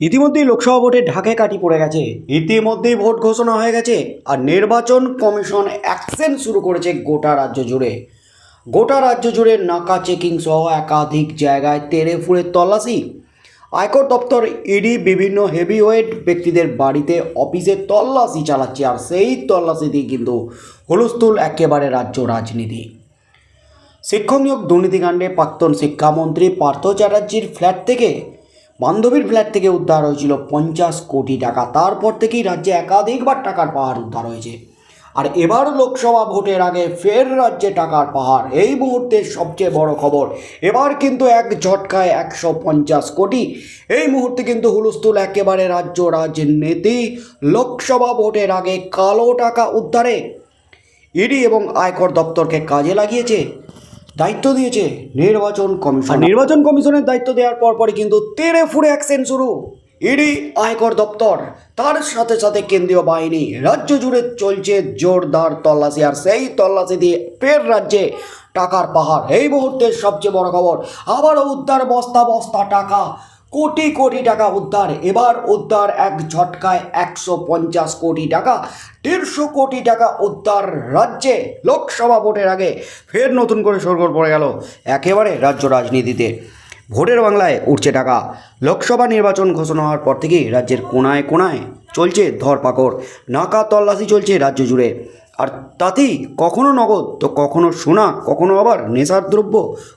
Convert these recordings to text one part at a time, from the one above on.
ইতিমধ্যেই লোকসভা ভোটে ঢাকায় কাটি পড়ে গেছে। ইতিমধ্যেই ভোট ঘোষণা হয়ে গেছে আর নির্বাচন কমিশন অ্যাকশন শুরু করেছে গোটা রাজ্য জুড়ে। গোটা রাজ্য জুড়ে নাকা চেকিং সহ একাধিক জায়গায় তেড়ে ফুড়ে তল্লাশি। আয়কর দপ্তর, ইডি, বিভিন্ন হেভিওয়েট ব্যক্তিদের বাড়িতে অফিসে তল্লাশি চালাচ্ছে আর সেই তল্লাশিতেই কিন্তু হুলস্থুল একেবারে রাজ্য রাজনীতি। শিক্ষক নিয়োগ দুর্নীতিকাণ্ডে প্রাক্তন শিক্ষামন্ত্রী পার্থ চ্যাটার্জির ফ্ল্যাট থেকে বান্ধবীর ফ্ল্যাট থেকে উদ্ধার হয়েছিল পঞ্চাশ কোটি টাকা। তারপর থেকেই রাজ্যে একাধিকবার টাকার পাহাড় উদ্ধার হয়েছে। আর এবার লোকসভা ভোটের আগে ফের রাজ্যে টাকার পাহাড়। এই মুহূর্তে সবচেয়ে বড় খবর, এবার কিন্তু এক ঝটকায় একশো পঞ্চাশ কোটি। এই মুহূর্তে কিন্তু হুলস্থুল একেবারে রাজ্য রাজনীতি লোকসভা ভোটের আগে কালো টাকা উদ্ধারে। ইডি এবং আয়কর দপ্তরকে কাজে লাগিয়েছে। দায়িত্ব দিয়েছে নির্বাচন কমিশন। নির্বাচন কমিশনের দায়িত্ব দেওয়ার পর পরপরই কিন্তু তেরে ফুড়ে অ্যাকশন শুরু। ইডি আয়কর দপ্তর, তার সাথে সাথে কেন্দ্রীয় বাহিনী, রাজ্য জুড়ে চলছে জোরদার তল্লাশি। আর সেই তল্লাশি দিয়ে ফের রাজ্যে টাকার পাহাড়। এই মুহূর্তের সবচেয়ে বড় খবর, আবারও উদ্ধার বস্তা বস্তা টাকা। কোটি কোটি টাকা উদ্ধার। এবার উদ্ধার এক ঝটকায় একশো পঞ্চাশ কোটি টাকা, দেড়শো কোটি টাকা উদ্ধার রাজ্যে, লোকসভা ভোটের আগে। ফের নতুন করে সরগোল পড়ে গেল একেবারে রাজ্য রাজনীতিতে। ভোটের বাংলায় উঠছে টাকা। লোকসভা নির্বাচন ঘোষণা হওয়ার পর থেকেই রাজ্যের কোনায় কোনায় চলছে ধরপাকড়। নাকা তল্লাশি চলছে রাজ্য জুড়ে। আর তাতেই কখনো নগদ, তো কখনো সোনা, কখনো আবার নেশার দ্রব্য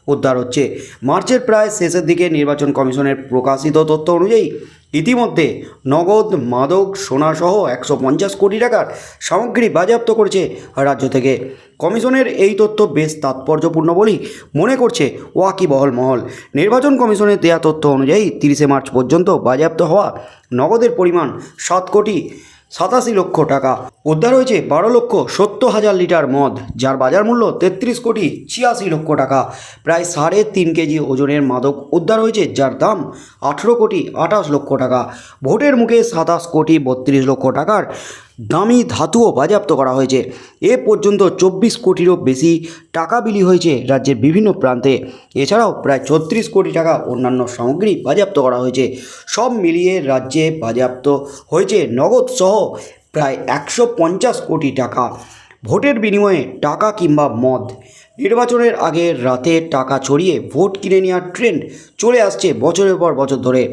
উদ্ধার হচ্ছে। মার্চের প্রায় শেষের দিকে নির্বাচন কমিশনের প্রকাশিত তথ্য অনুযায়ী ইতিমধ্যে নগদ, মাদক সোনাসহ একশো পঞ্চাশ কোটি টাকার সামগ্রী বাজেয়াপ্ত করেছে রাজ্য থেকে। কমিশনের এই তথ্য বেশ তাৎপর্যপূর্ণ বলেই মনে করছে ওয়াকিবহল মহল। নির্বাচন কমিশনের দেয়া তথ্য অনুযায়ী তিরিশে মার্চ পর্যন্ত বাজেয়াপ্ত হওয়া নগদের পরিমাণ সাত কোটি সাতাশি লক্ষ টাকা। উদ্ধার হয়েছে বারো লক্ষ সত্তর হাজার লিটার মদ, যার বাজার মূল্য তেত্রিশ কোটি ছিয়াশি লক্ষ টাকা। প্রায় সাড়ে তিন কেজি ওজনের মাদক উদ্ধার হয়েছে, যার দাম আঠেরো কোটি আঠাশ লক্ষ টাকা। ভোটের মুখে সাতাশ কোটি বত্রিশ লক্ষ টাকার দামি ধাতুও বাজেয়াপ্ত করা হয়েছে। এ পর্যন্ত চব্বিশ কোটিরও বেশি টাকা বিলি হয়েছে রাজ্যের বিভিন্ন প্রান্তে। এছাড়াও প্রায় ছত্রিশ কোটি টাকা অন্যান্য সামগ্রী বাজেয়াপ্ত করা হয়েছে। সব মিলিয়ে রাজ্যে বাজেয়াপ্ত হয়েছে নগদ সহ প্রায় একশো পঞ্চাশ কোটি টাকা। ভোটের বিনিময়ে টাকা কিংবা মদ। নির্বাচনের আগে রাতে টাকা ছড়িয়ে ভোট কিনে নেওয়ার ট্রেন্ড চলে আসছে বছরের পর বছর ধরে।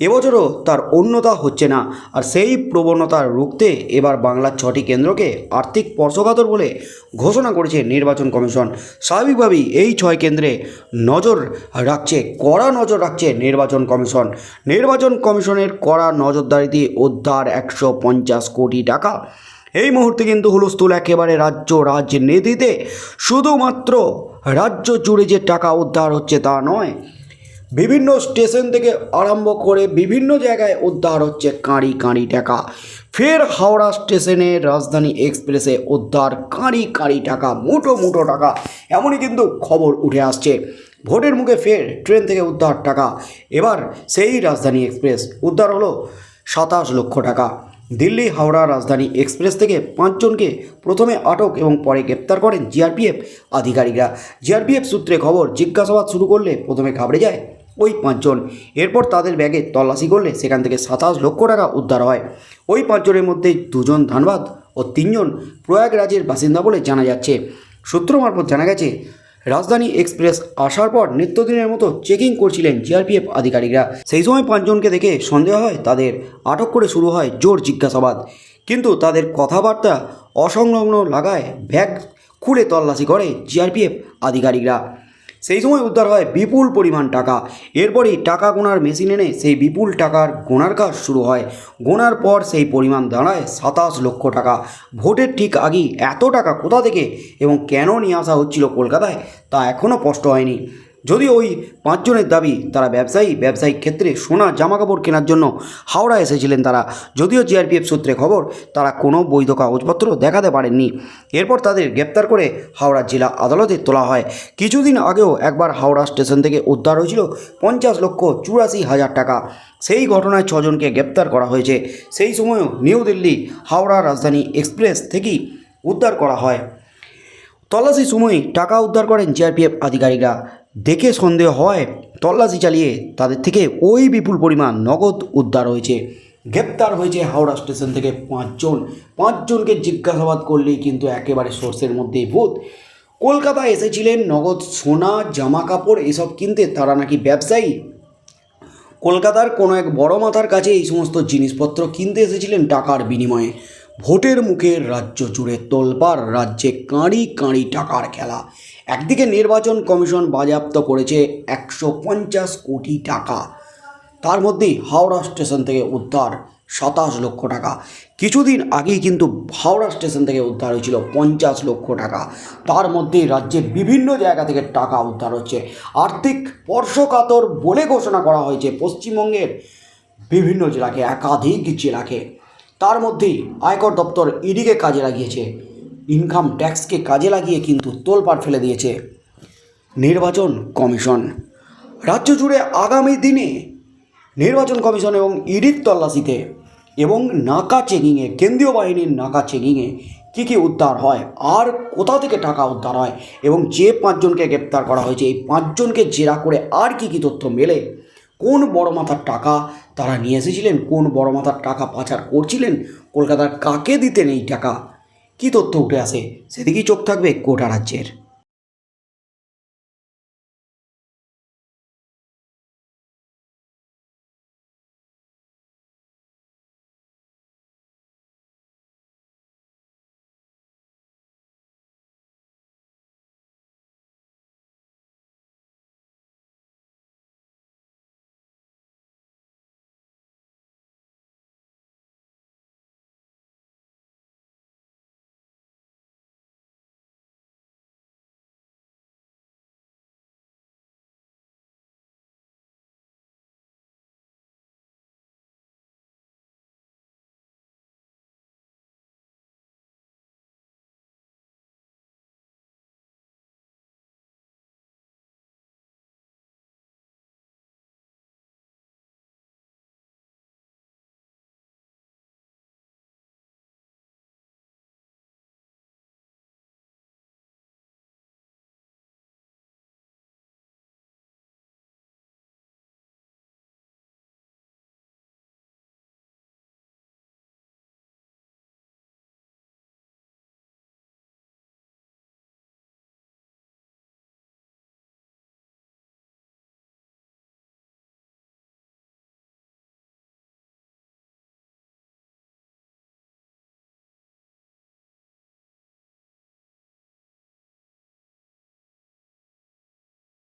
এবছরও তার অন্যতা হচ্ছে না। আর সেই প্রবণতা রুখতে এবার বাংলার ছটি কেন্দ্রকে আর্থিক স্পর্শকাতর বলে ঘোষণা করেছে নির্বাচন কমিশন। স্বাভাবিকভাবেই এই ছয় কেন্দ্রে নজর রাখছে, কড়া নজর রাখছে নির্বাচন কমিশন। নির্বাচন কমিশনের কড়া নজরদারিতে উদ্ধার একশো পঞ্চাশ কোটি টাকা। এই মুহূর্তে কিন্তু হুলস্থুল একেবারে রাজ্য রাজনীতিতে। শুধুমাত্র রাজ্য জুড়ে যে টাকা উদ্ধার হচ্ছে তা নয় বিভিন্ন স্টেশন থেকে আরম্ভ করে বিভিন্ন জায়গায় উদ্ধার হচ্ছে কাঁড়ি কাঁড়ি টাকা। ফের হাওড়া স্টেশনে রাজধানী এক্সপ্রেসে উদ্ধার কাঁড়ি কাঁড়ি টাকা, মুঠো মুঠো টাকা, এমনই কিন্তু খবর উঠে আসছে। ভোটের মুখে ফের ট্রেন থেকে উদ্ধার টাকা। এবার সেই রাজধানী এক্সপ্রেস, উদ্ধার হলো সাতাশ লক্ষ টাকা। দিল্লি হাওড়া রাজধানী এক্সপ্রেস থেকে পাঁচজনকে প্রথমে আটক এবং পরে গ্রেপ্তার করেন জিআরপিএফ আধিকারিকরা। জিআরপিএফ সূত্রে খবর, জিজ্ঞাসাবাদ শুরু করলে প্রথমে ঘাবড়ে যায় ওই পাঁচজন। এরপর তাদের ব্যাগে তল্লাশি করলে সেখান থেকে সাতাশ লক্ষ টাকা উদ্ধার হয়। ওই পাঁচজনের মধ্যে দুজন ধানবাদ ও তিনজন প্রয়াগরাজের বাসিন্দা বলে জানা যাচ্ছে। সূত্র মারফত জানা গেছে রাজধানী এক্সপ্রেস আসার পর নিত্যদিনের মতো চেকিং করছিলেন জিআরপিএফ আধিকারিকরা। সেই সময় পাঁচজনকে দেখে সন্দেহ হয় তাদের আটক করে শুরু হয় জোর জিজ্ঞাসাবাদ। কিন্তু তাদের কথাবার্তা অসংলগ্ন লাগায় ব্যাগ খুলে তল্লাশি করে জিআরপিএফ আধিকারিকরা। সেই সময় উদ্ধার হয় বিপুল পরিমাণ টাকা। এরপরই টাকা গোনার মেশিন এনে সেই বিপুল টাকার গোনার কাজ শুরু হয়। গোনার পর সেই পরিমাণ দাঁড়ায় সাতাশ লক্ষ টাকা। ভোটের ঠিক আগেই এত টাকা কোথা থেকে এবং কেন নিয়ে আসা হচ্ছিল কলকাতায় তা এখনও স্পষ্ট হয়নি। যদিও ওই পাঁচজনের দাবি, তারা ব্যবসায়ী, ব্যবসায়িক ক্ষেত্রে সোনা জামাকাপড় কেনার জন্য হাওড়া এসেছিলেন তারা। যদিও জিআরপিএফ সূত্রে খবর, তারা কোনো বৈধ কাগজপত্র দেখাতে পারেননি। এরপর তাদের গ্রেপ্তার করে হাওড়া জেলা আদালতে তোলা হয়। কিছুদিন আগেও একবার হাওড়া স্টেশন থেকে উদ্ধার হয়েছিল পঞ্চাশ লক্ষ চুরাশি হাজার টাকা। সেই ঘটনায় ছজনকে গ্রেপ্তার করা হয়েছে। সেই সময়ও নিউ দিল্লি হাওড়া রাজধানী এক্সপ্রেস থেকেই উদ্ধার করা হয়। তল্লাশির সময় টাকা উদ্ধার করেন জিআরপিএফ আধিকারিকরা। দেখে সন্দেহ হয়, তল্লাশি চালিয়ে তাদের থেকে ওই বিপুল পরিমাণ নগদ উদ্ধার হয়েছে। গ্রেপ্তার হয়েছে হাওড়া স্টেশন থেকে পাঁচজন। পাঁচজনকে জিজ্ঞাসাবাদ করলেই কিন্তু একেবারে সোর্সের মধ্যেই ভূত। কলকাতায় এসেছিলেন নগদ সোনা, জামা কাপড়, এসব কিনতে তারা নাকি ব্যবসায়ী? কলকাতার কোনো এক বড় মাথার কাছে এই সমস্ত জিনিসপত্র কিনতে এসেছিলেন টাকার বিনিময়ে। ভোটের মুখে রাজ্য জুড়ে তোলপাড়, রাজ্যে কাঁড়ি কাঁড়ি টাকার খেলা। একদিকে নির্বাচন কমিশন বাজেয়াপ্ত করেছে একশো পঞ্চাশ কোটি টাকা। তার মধ্যেই হাওড়া স্টেশন থেকে উদ্ধার সাতাশ লক্ষ টাকা। কিছুদিন আগেই কিন্তু হাওড়া স্টেশন থেকে উদ্ধার হয়েছিল পঞ্চাশ লক্ষ টাকা। তার মধ্যেই রাজ্যে বিভিন্ন জায়গা থেকে টাকা উদ্ধার হচ্ছে। আর্থিক স্পর্শকাতর বলে ঘোষণা করা হয়েছে পশ্চিমবঙ্গের বিভিন্ন জেলাকে, একাধিক জেলাকে। তার মধ্যেই আয়কর দপ্তর ইডিকে কাজে লাগিয়েছে। ইনকাম ট্যাক্সকে কাজে লাগিয়ে কিন্তু তোলপাড় ফেলে দিয়েছে নির্বাচন কমিশন। রাজ্য জুড়ে আগামী দিনে নির্বাচন কমিশন এবং ইডির তল্লাশিতে এবং নাকা চেকিংয়ে, কেন্দ্রীয় বাহিনীর নাকা চেকিংয়ে কী কী উদ্ধার হয়, আর কোথা থেকে টাকা উদ্ধার হয় এবং যে পাঁচজনকে গ্রেপ্তার করা হয়েছে, এই পাঁচজনকে জেরা করে আর কী কী তথ্য মেলে, কোন বড় মাথার টাকা তারা নিয়ে এসেছিলেন, কোন বড় মাথার টাকা পাচার করছিলেন, কলকাতার কাকে দিতেন এই টাকা কী তথ্য উঠে আসে? সেদিকেই চোখ থাকবে গোটা রাজ্যের।